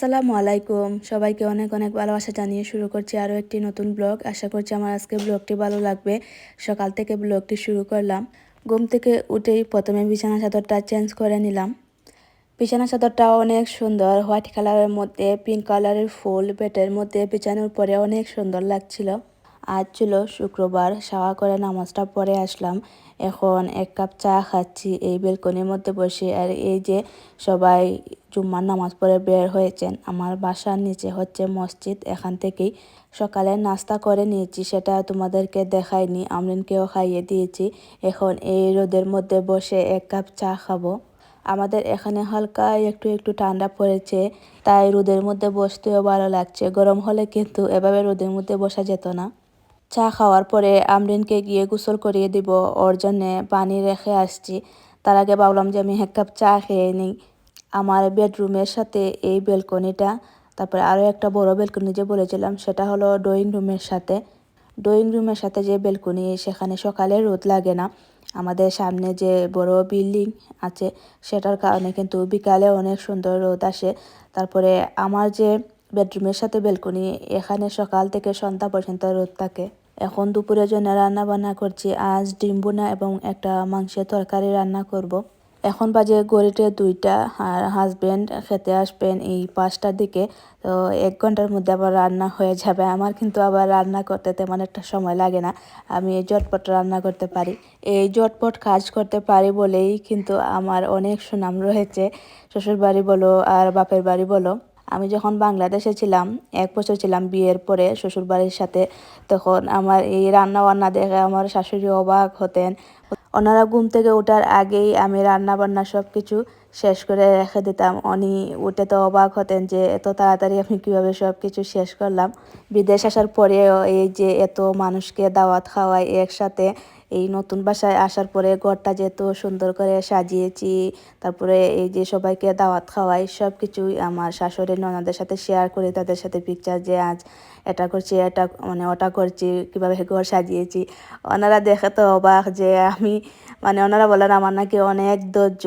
আসসালামু আলাইকুম। সবাইকে অনেক অনেক ভালোবাসা জানিয়ে শুরু করছি আরও একটি নতুন ব্লগ। আশা করছি আমার আজকে ব্লগটি ভালো লাগবে। সকাল থেকে ব্লগটি শুরু করলাম। ঘুম থেকে উঠেই প্রথমে বিছানা চাদরটা চেঞ্জ করে নিলাম। বিছানা চাদরটা অনেক সুন্দর, হোয়াইট কালারের মধ্যে, পিঙ্ক কালারের ফুল বেটের মধ্যে বিছানোর পরে অনেক সুন্দর লাগছিল। আজ ছিল শুক্রবার সাওয়া করে নামাজটা পরে আসলাম। এখন এক কাপ চা খাচ্ছি, এই বেলকনির মধ্যে বসে। আর এই যে সবাই জুম্মার নামাজ পড়ে বের হয়েছেন, আমার বাসার নিচে হচ্ছে মসজিদ, এখান থেকেই সকালে নাস্তা করে নিয়েছি। সেটা তোমাদেরকে দেখাইনি, আমরিনকেও খাইয়ে দিয়েছি। এখন এই রোদের মধ্যে বসে এক কাপ চা খাব। আমাদের এখানে হালকা একটু একটু ঠান্ডা পড়েছে, তাই রোদের মধ্যে বসতেও ভালো লাগছে। গরম হলে কিন্তু এভাবে রোদের মধ্যে বসা যেত না। চা খাওয়ার পরে আমরিনকে গিয়ে গোসল করিয়ে দিব। ওর জন্যে পানি রেখে আসছি। তার আগে ভাবলাম যে আমি এক কাপ চা খেয়ে নিই। আমার বেডরুমের সাথে এই বেলকনিটা, তারপরে আরও একটা বড় বেলকনি যে বলেছিলাম, সেটা হলো ড্রয়িং রুমের সাথে। ড্রয়িং রুমের সাথে যে বেলকনি, সেখানে সকালে রোদ লাগে না। আমাদের সামনে যে বড় বিল্ডিং আছে, সেটার কারণে কিন্তু বিকালে অনেক সুন্দর রোদ আসে। তারপরে আমার যে বেডরুমের সাথে বেলকনি, এখানে সকাল থেকে সন্ধ্যা পর্যন্ত রোদ থাকে। এখন দুপুরের জন্য রান্না বান্না করছি, আজ ডিম বোনা এবং একটা মাংসের তরকারি রান্না করব। এখন বাজে গড়িতে দুইটা আর হাজব্যান্ড খেতে আসবেন এই পাঁচটার দিকে। তো এক ঘণ্টার মধ্যে আবার রান্না হয়ে যাবে। আমার কিন্তু আবার রান্না করতে তেমন একটা সময় লাগে না। আমি এই জটপট রান্না করতে পারি। এই জটপট কাজ করতে পারি বলেই কিন্তু আমার অনেক সুনাম রয়েছে। শ্বশুর বাড়ি বলো আর বাপের বাড়ি বলো। আমি যখন বাংলাদেশে ছিলাম, এক বছর ছিলাম বিয়ের পরে শ্বশুরবাড়ির সাথে, তখন আমার এই রান্না বান্না দেখে আমার শাশুড়ি অবাক হতেন। ওনারা ঘুম থেকে ওঠার আগেই আমি রান্না বান্না সব কিছু শেষ করে রেখে দিতাম। উনি উঠে তো অবাক হতেন যে, এত তাড়াতাড়ি আমি কীভাবে সব কিছু শেষ করলাম? বিদেশ আসার পরেও এই যে এত মানুষকে দাওয়াত খাওয়াই একসাথে এই নতুন বাসায় আসার পরে ঘরটা যে এত সুন্দর করে সাজিয়েছি, তারপরে এই যে সবাইকে দাওয়াত খাওয়াই সব কিছুই আমার শাশুড়ি ননাদের সাথে শেয়ার করি, তাদের সাথে পিকচার যে আজ এটা করছি, এটা মানে ওটা করছি, কীভাবে ঘর সাজিয়েছি। ওনারা দেখে তো অবাক যে আমি মানে ওনারা বলেন আমার নাকি অনেক ধৈর্য।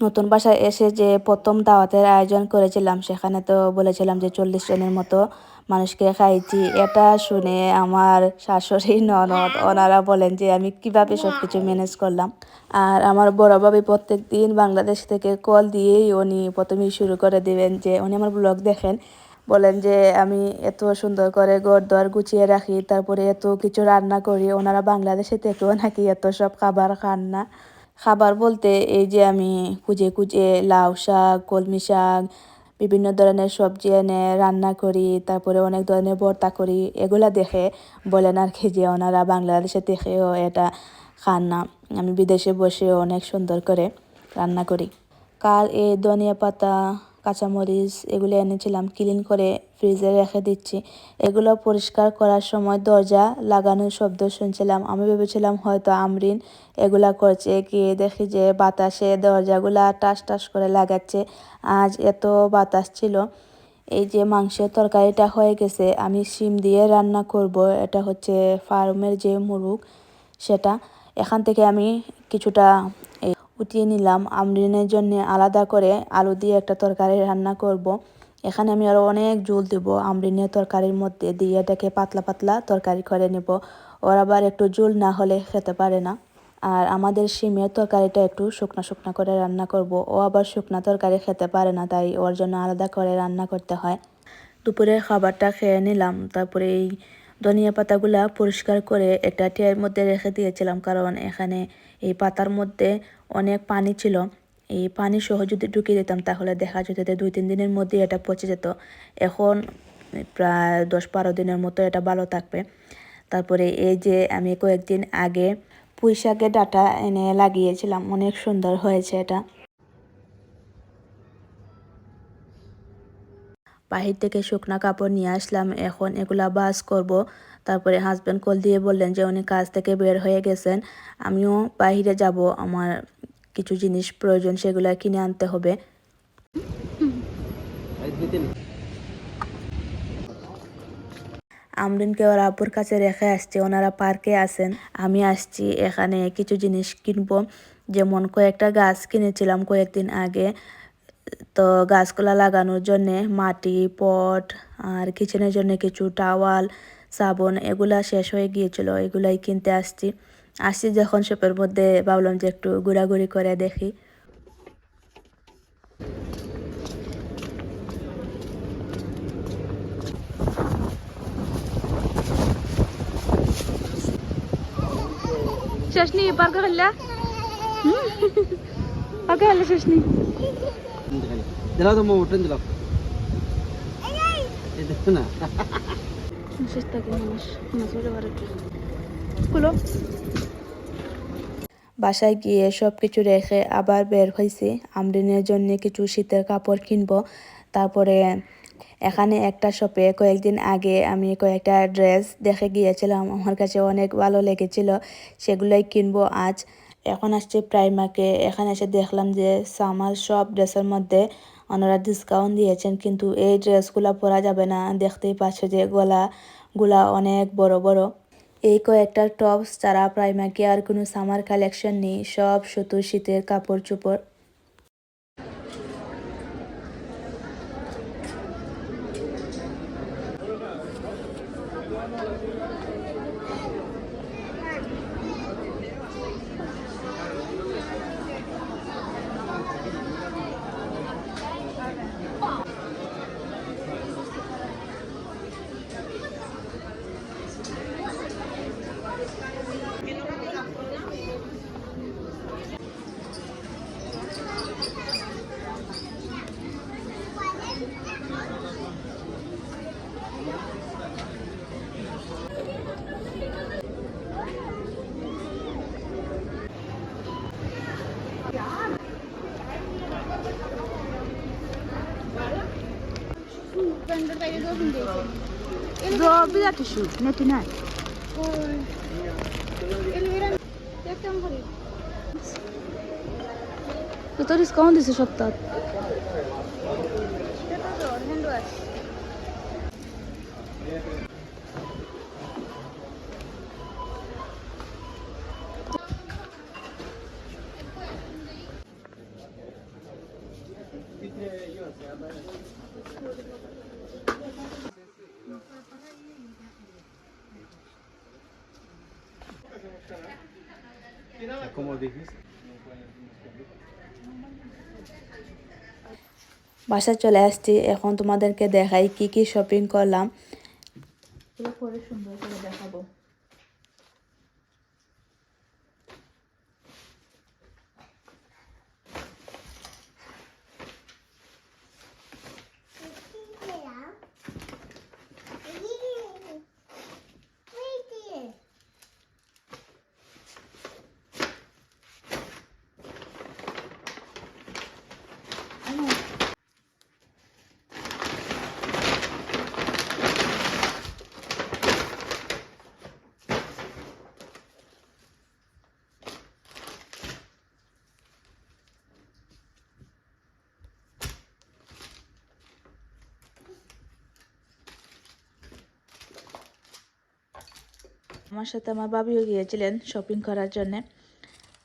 নতুন বাসায় এসে যে প্রথম দাওয়াতের আয়োজন করেছিলাম, সেখানে তো বলেছিলাম যে চল্লিশ জনের মতো মানুষকে খাইছি। এটা শুনে আমার শাশুড়ি ননদ, ওনারা বলেন যে আমি কীভাবে সব কিছু ম্যানেজ করলাম। আর আমার বড় ভাবি প্রত্যেক দিন বাংলাদেশ থেকে কল দিয়েই উনি প্রথমেই শুরু করে দিবেন যে, উনি আমার ব্লগ দেখেন। বলেন যে, আমি এত সুন্দর করে ঘর দর গুছিয়ে রাখি, তারপরে এত কিছু রান্না করি, ওনারা বাংলাদেশে থেকেও নাকি এত সব খাবার খান না। খাবার বলতে এই যে আমি কুজে কুজে লাউ শাক, কলমি শাক বিভিন্ন ধরনের সবজি এনে রান্না করি, তারপরে অনেক ধরনের ভর্তা করি, এগুলা দেখে বলেন আর কি যে ওনারা বাংলাদেশে দেখেও এটা খান না। আমি বিদেশে বসে অনেক সুন্দর করে রান্না করি। কাল এই ধনিয়া পাতা কাঁচামরিচ এগুলো এনেছিলাম ক্লিন করে ফ্রিজে রেখে দিচ্ছি। এগুলো পরিষ্কার করার সময় দরজা লাগানোর শব্দ শুনছিলাম। আমি ভেবেছিলাম হয়তো আমরিন এগুলা করছে, গিয়ে দেখি যে বাতাসে দরজাগুলা টাস টাস করে লাগাচ্ছে। আজ এত বাতাস ছিল, এই যে মাংসের তরকারিটা হয়ে গেছে, আমি শিম দিয়ে রান্না করব। এটা হচ্ছে ফার্মের যে মুরগ, সেটা। এখান থেকে আমি কিছুটা উঠিয়ে নিলাম। আমরিনের জন্য আলাদা করে আলু দিয়ে একটা তরকারি রান্না করব। এখানে আমি আরও অনেক জল দেবো। আমরিনের তরকারির মধ্যে দিয়ে এটাকে পাতলা পাতলা তরকারি করে নেব। ওর আবার একটু জল না হলে খেতে পারে না। আর আমাদের শিমের তরকারিটা একটু শুকনো শুকনো করে রান্না করব। ও আবার শুকনো তরকারি খেতে পারে না, তাই ওর জন্য আলাদা করে রান্না করতে হয়। দুপুরের খাবারটা খেয়ে নিলাম। তারপরে এই ধনিয়া পাতাগুলা পরিষ্কার করে একটা টিয়ের মধ্যে রেখে দিয়েছিলাম, কারণ এখানে এই পাতার মধ্যে অনেক পানি ছিল। এই পানি সহ যদি ঢুকিয়ে দিতাম, তাহলে দেখা যেত যে দুই, তিন দিনের মধ্যে এটা পচে যেত। এখন প্রায় দশ, বারো দিনের মতো এটা ভালো থাকবে। তারপরে এই যে আমি কয়েকদিন আগে পুঁই শাকের ডাটা এনে লাগিয়েছিলাম, অনেক সুন্দর হয়েছে এটা। বাহির থেকে শুকনা কাপড় নিয়ে আসলাম, এখন এগুলা বাস করব। তারপরে হাজব্যান্ড কল দিয়ে বললেন যে উনি কাজ থেকে বের হয়ে গেছেন, আমিও বাহিরে যাব, আমার কিছু জিনিস প্রয়োজন সেগুলো কিনে আনতে হবে। আমরিনকে ওর আপুর কাছে রেখে আসছে, ওনারা পার্কে আছেন। আমি আসছি, এখানে কিছু জিনিস কিনবো, যেমন কয়েকটা গাছ কিনেছিলাম কয়েকদিন আগে। তো গাছগুলা লাগানোর জন্যে মাটি, পট আর কিচেনের জন্য কিছু টাওয়াল, সাবন এগুলা শেষ হয়ে গিয়েছিল, এগুলাই কিনতে আসছি। আসছি যখন শপের মধ্যে ভাবলাম যে একটু ঘোরাঘুরি করে দেখি। শেষ নেই, পার্কে খেললা? পার্কে খেললে শেষ বাসায় গিয়ে সব কিছু রেখে আবার বের হয়েছি। আমরিনের জন্য কিছু শীতের কাপড় কিনবো। তারপরে এখানে একটা শপে কয়েকদিন আগে আমি কয়েকটা ড্রেস দেখে গিয়েছিলাম। আমার কাছে অনেক ভালো লেগেছিল। সেগুলোই কিনবো আজ। এখন আসছে প্রাইমাকে এখানে এসে দেখলাম যে সামার সব ড্রেসের মধ্যে ওনারা ডিসকাউন্ট দিয়েছেন, কিন্তু এই ড্রেসগুলো পরা যাবে না। দেখতেই পাচ্ছ যে গলা গুলা অনেক বড় বড়। এই কয়েকটা টপস ছাড়া প্রাইমাকে আর কোনো সামার কালেকশন নেই। সব শুধু শীতের কাপড় চোপড়। দো বিলা টিস্যু নেটি নাই তো ডিসকাউন্ট দিছে সপ্তাহ como dijiste বাসায় চলে আসছি। এখন তোমাদেরকে দেখাই কি কি শপিং করলাম। পরে সুন্দর করে দেখাবো। আমার সাথে আমার বাবিও গিয়েছিলেন শপিং করার জন্যে।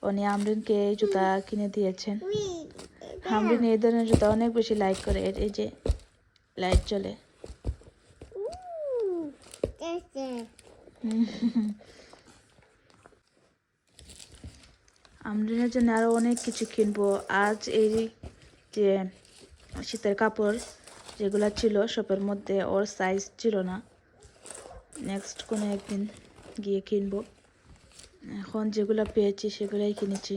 উনি আমরিনকে এই জুতা কিনে দিয়েছেন। আমরিন এই ধরনের জুতা অনেক বেশি লাইক করে। এই যে লাইট চলে আমরিনের জন্য আরও অনেক কিছু কিনবো। আজ এই যে শীতের কাপড় যেগুলো ছিল শপের মধ্যে ওর সাইজ ছিল না। নেক্সট কোনো একদিন। গিয়ে কিনবো। এখন যেগুলো পেয়েছি সেগুলাই কিনেছি।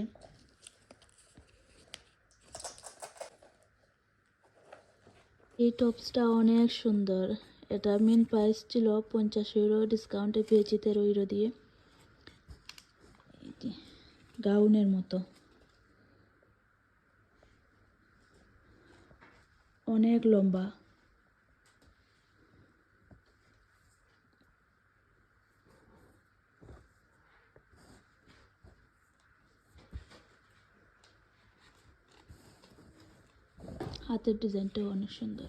এই টপসটা অনেক সুন্দর। এটা মেন প্রাইস ছিল পঞ্চাশ ইউরো ডিসকাউন্টে পেয়েছি তেরো ইউরো দিয়ে। গাউনের মতো। অনেক লম্বা। হাতের ডিজাইনটাও অনেক সুন্দর।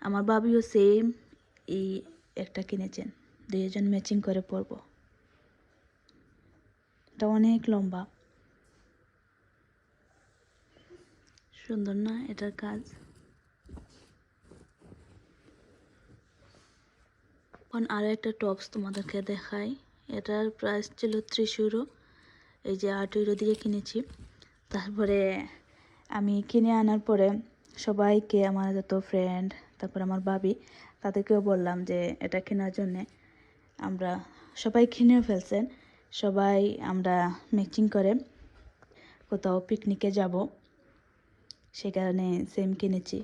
আমার বাবিও সেম এই একটা কিনেছেন। দুজন ম্যাচিং করে পরবো। এটা অনেক লম্বা। সুন্দর না এটার কাজ? এখন আরও একটা টপস তোমাদেরকে দেখাই। এটার প্রাইস ছিল ত্রিশ ইউরো এই যে আট ইউরো দিয়ে কিনেছি। তারপরে আমি কিনে আনার পরে সবাইকে, আমার যত ফ্রেন্ড তারপর আমার ভাবি, তাদেরকেও বললাম যে এটা কেনার জন্যে আমরা সবাই কিনেও ফেলছেন সবাই আমরা ম্যাচিং করে কোথাও পিকনিকে যাব। সে কারণে সেম কিনেছি।